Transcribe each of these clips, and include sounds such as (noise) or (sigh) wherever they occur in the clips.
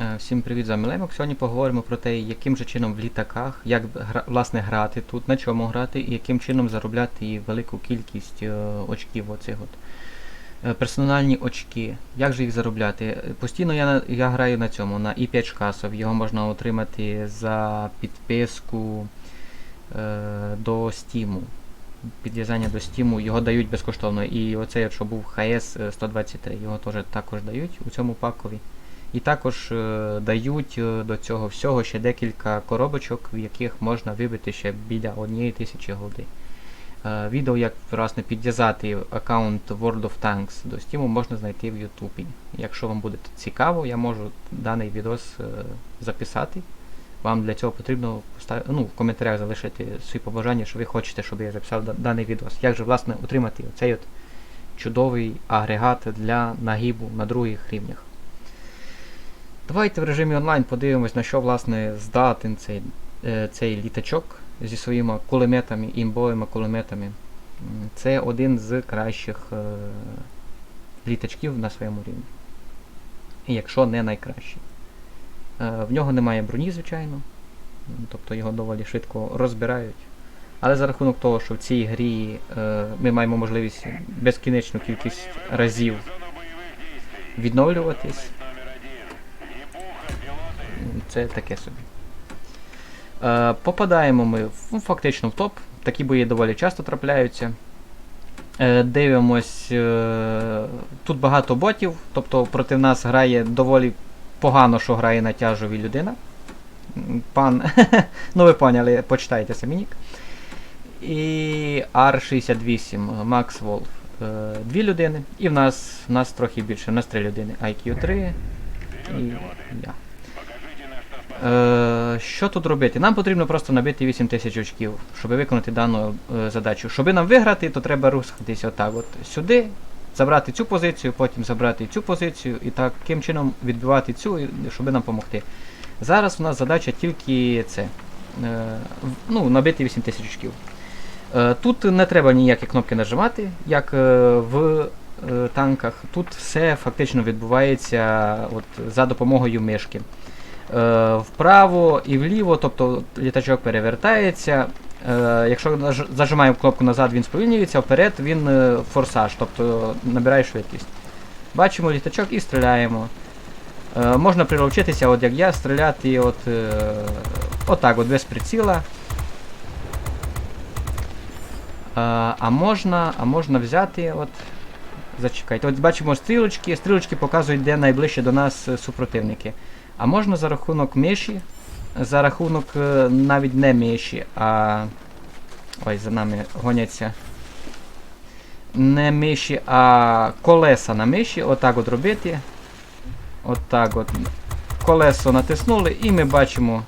Е, Всім привіт, з вами Лемок. Сьогодні поговоримо про те, яким же чином в літаках, як власне грати тут, на чому грати, і яким чином заробляти велику кількість е, очків оцих от. Е, Персональні очки. Як же їх заробляти? Постійно я, я граю на цьому, на i5 шкасов. Його можна отримати за підписку до Steam. Підв'язання до Steam, його дають безкоштовно. І оцей, якщо був HS 123, його теж також дають у цьому пакові. І також е, дають е, до цього всього ще декілька коробочок, в яких можна вибити ще біля однієї тисячі голди. Е, відео, як власне підв'язати аккаунт World of Tanks до Steam, можна знайти в Ютубі. Якщо вам буде цікаво, я можу даний відос записати. Вам для цього потрібно постав... ну, в коментарях залишити свої побажання, що ви хочете, щоб я записав даний відос. Як же власне отримати оцей от чудовий агрегат для нагибу на других рівнях. Давайте в режимі онлайн подивимось, на що власне здатен цей, е, цей літачок зі своїми кулеметами, імбовими кулеметами. Це один з кращих е, літачків на своєму рівні. Якщо не найкращий. Е, в нього немає броні, звичайно. Тобто його доволі швидко розбирають. Але за рахунок того, що в цій грі е, ми маємо можливість безкінечну кількість разів відновлюватись, це таке собі. Е, попадаємо ми ну, фактично в топ. Такі бої доволі часто трапляються. Е, дивимось. Е, тут багато ботів, тобто проти нас грає доволі погано, що грає на тяжові людина. Пан. (laughs) ну ви поняли, почитайте самі нік. І R68 Max Wolf. Дві людини. І в нас, в нас трохи більше, в нас три людини. IQ 3 і я. Е, що тут робити? Нам потрібно просто набити 8000 очків, щоб виконати дану е, задачу. Щоб нам виграти, то треба рухатися отак от сюди, забрати цю позицію, потім забрати цю позицію і таким чином відбивати цю, щоб нам допомогти. Зараз у нас задача тільки це. Е, ну, набити 8000 очків. Е, тут не треба ніякі кнопки нажимати, як в танках. Тут все фактично відбувається от, за допомогою мишки. Е, вправо і вліво, тобто літачок перевертається. Е, якщо зажимаємо кнопку назад, він сповільнюється, вперед він е, форсаж, тобто набирає швидкість. Бачимо літачок і стріляємо. Можна приловчитися, от як я, стріляти от, отак, от без приціла. А можна, а можна взяти, от, зачекайте, от бачимо стрілочки, стрілочки показують, де найближче до нас супротивники. А можна за рахунок миші, за рахунок е, навіть не миші, а. Ой, за нами гоняться. Не миші, а колеса на миші. Отак от робити. Отак от. Колесо натиснули і ми бачимо.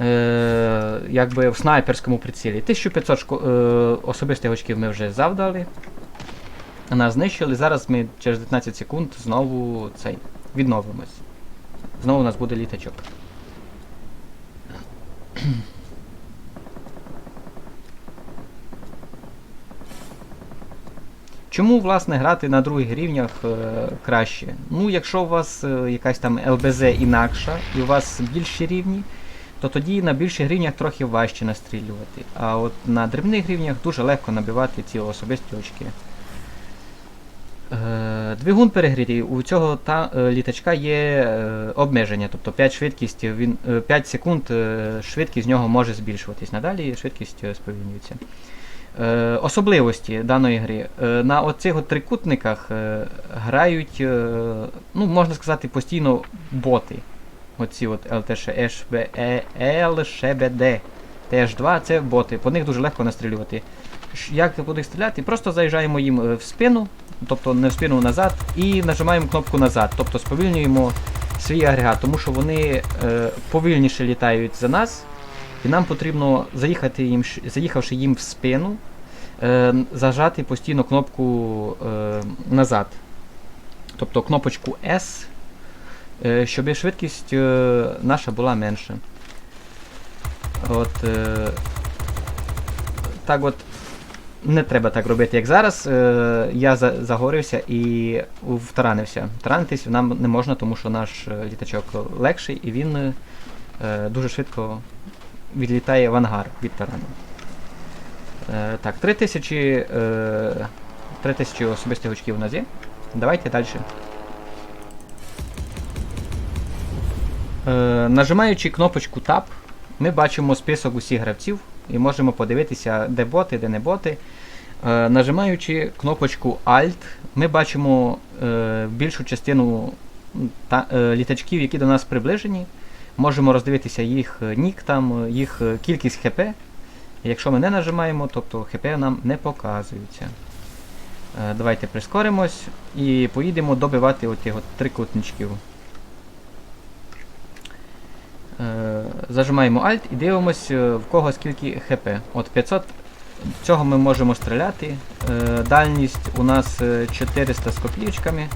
Е, якби в снайперському прицілі. 1500 шко- е, особистих очків ми вже завдали. Нас знищили. Зараз ми через 19 секунд знову цей відновимось. Знову у нас буде літачок. Чому, власне, грати на других рівнях е, краще? Ну, якщо у вас е, якась там ЛБЗ інакша і у вас більші рівні, то тоді на більших рівнях трохи важче настрілювати. А от на дрібних рівнях дуже легко набивати ці особисті очки. Е, Двигун перегрітий. У цього та, е, літачка є е, обмеження, тобто 5, швидкість, він, е, 5 секунд швидкість з нього може збільшуватись. Надалі швидкість сповільнюється. Особливості даної гри. На оцих трикутниках грають, ну, можна сказати, постійно боти. Оці от ЛТШ, ШБ, ЛШБД, ТH2 це боти. По них дуже легко настрілювати. Як по них стріляти? Просто заїжджаємо їм в спину, тобто не в спину назад, і нажимаємо кнопку назад, тобто сповільнюємо свій агрегат, тому що вони е, повільніше літають за нас, і нам потрібно заїхати їм, заїхавши їм в спину, е, зажати постійно кнопку е, назад. Тобто кнопочку S, е, щоб швидкість е, наша була менша. От, е, так от не треба так робити, як зараз. Е, я за, загорився і втаранився. Таранитись нам не можна, тому що наш е, літачок легший і він е, дуже швидко відлітає в ангар від тарану. Е, так, 3000, е, 3000 особистих очків у нас є. Давайте далі. Е, нажимаючи кнопочку Tab, ми бачимо список усіх гравців і можемо подивитися, де боти, де не боти. Е, нажимаючи кнопочку Alt, ми бачимо е, більшу частину та, е, літачків, які до нас приближені. Можемо роздивитися їх е, нік, там, е, їх е, кількість ХП. Якщо ми не нажимаємо, тобто ХП нам не показується. Давайте прискоримось і поїдемо добивати отих от трикутничків. Зажимаємо Alt і дивимось, е, в кого скільки ХП. От 500. Цього ми можемо стріляти. Е, дальність у нас е, 400 з копійочками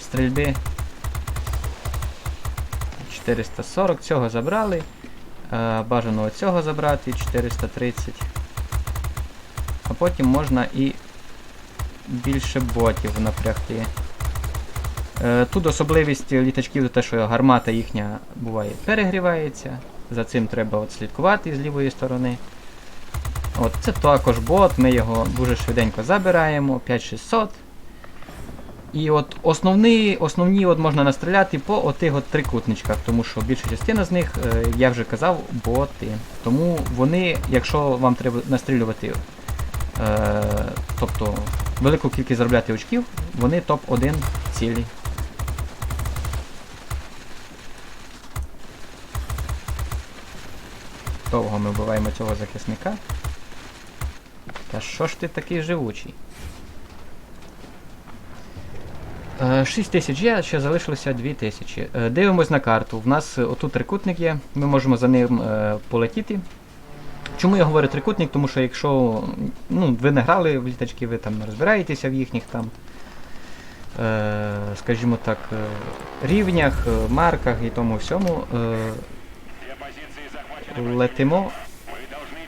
стрільби. 440 цього забрали. Е, бажано цього забрати 430. А потім можна і більше ботів напрягти. Е, Тут особливість літачків те, що гармата їхня буває перегрівається. За цим треба от слідкувати з лівої сторони. От, Це також бот, ми його дуже швиденько забираємо, 5600. І от основні, основні от можна настріляти по отих от трикутничках, тому що більша частина з них, е, я вже казав, боти. Тому вони, якщо вам треба настрілювати, е, тобто велику кількість заробляти очків, вони топ-1 цілі. Довго ми вбиваємо цього захисника. Та що ж ти такий живучий? 6 тисяч є, ще залишилося 2 тисячі. Е, Дивимось на карту. В нас е, отут трикутник є, ми можемо за ним е, полетіти. Чому я говорю трикутник? Тому що якщо ну, ви не грали в літачки, ви там не розбираєтеся в їхніх там, е, скажімо так, е, рівнях, е, марках і тому всьому. Летимо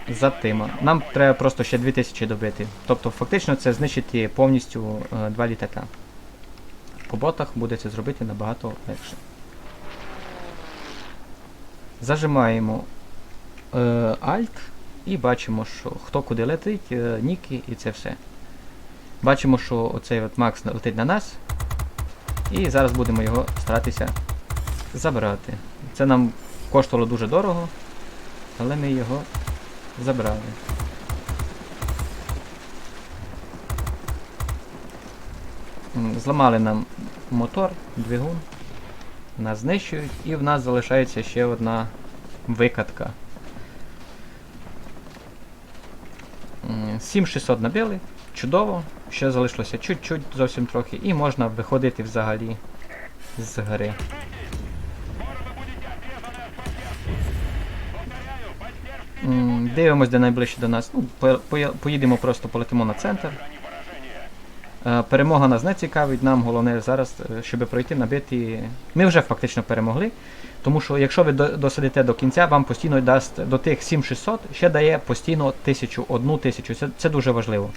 за тима. Нам треба просто ще 2000 добити. Тобто фактично це знищити повністю е, два літака. По ботах буде це зробити набагато легше. Зажимаємо е, Alt і бачимо, що хто куди летить, е, ніки і це все. Бачимо, що оцей от Макс летить на нас. І зараз будемо його старатися забрати. Це нам коштувало дуже дорого, але ми його забрали. Зламали нам мотор, двигун, нас знищують, і в нас залишається ще одна викатка. 7600 набили, чудово, ще залишилося чуть-чуть, зовсім трохи, і можна виходити взагалі з гри. Дивимось, де найближче до нас. Ну, поїдемо просто полетимо на центр. Е, Перемога нас не цікавить, нам головне зараз, е, щоб пройти, набити. Ми вже фактично перемогли. Тому що якщо ви досидите до кінця, вам постійно дасть до тих 7600, ще дає постійно 1000, одну тисячу. Це, це дуже важливо.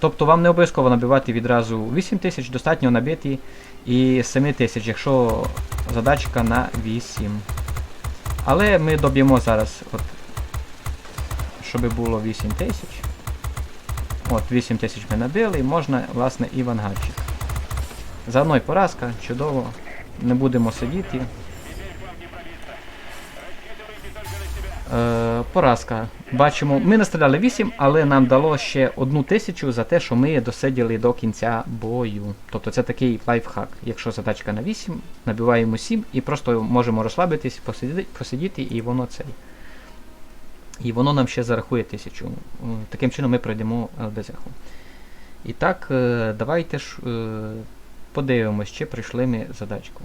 Тобто вам не обов'язково набивати відразу 8000, достатньо набити і 7000, якщо задачка на 8. Але ми доб'ємо зараз, от, щоб було 8000. От, 8 тисяч ми набили, і можна, власне, і вангарчик. Заодно й поразка, чудово. Не будемо сидіти. Е, поразка. Бачимо, ми настріляли 8, але нам дало ще одну тисячу за те, що ми досиділи до кінця бою. Тобто це такий лайфхак. Якщо задачка на 8, набиваємо 7 і просто можемо розслабитись, посидіти, посидіти і воно цей. І воно нам ще зарахує тисячу. Таким чином ми пройдемо ЛДЗ. І так, е, давайте ж е, подивимось, чи пройшли ми задачку.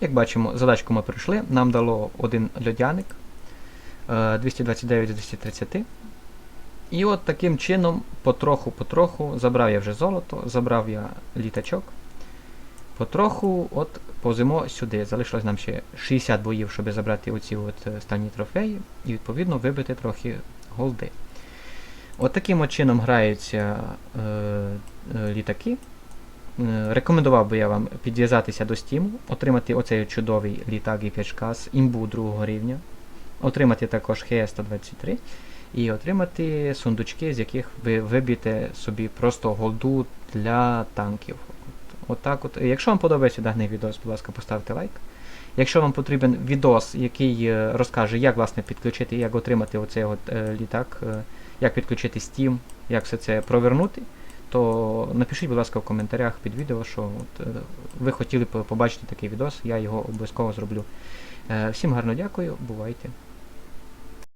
Як бачимо, задачку ми пройшли, нам дало один льодяник. е, 229 з 230. І от таким чином, потроху-потроху, забрав я вже золото, забрав я літачок. Потроху от повземо сюди. Залишилось нам ще 60 боїв, щоб забрати оці от е, останні трофеї, і відповідно вибити трохи голди. От таким от чином граються е, е, літаки. Е, Рекомендував би я вам підв'язатися до Steam, отримати оцей чудовий літак і з імбу другого рівня, отримати також ХЕ-123 і отримати сундучки, з яких ви виб'єте собі просто голду для танків. Отак от. Якщо вам подобається даний відео, будь ласка, поставте лайк. Якщо вам потрібен відос, який е, розкаже, як власне підключити, як отримати оцей от, е, літак, як підключити Steam, як все це провернути, то напишіть, будь ласка, в коментарях під відео, що от, е, ви хотіли б побачити такий відос, я його обов'язково зроблю. Е, всім гарно дякую, бувайте.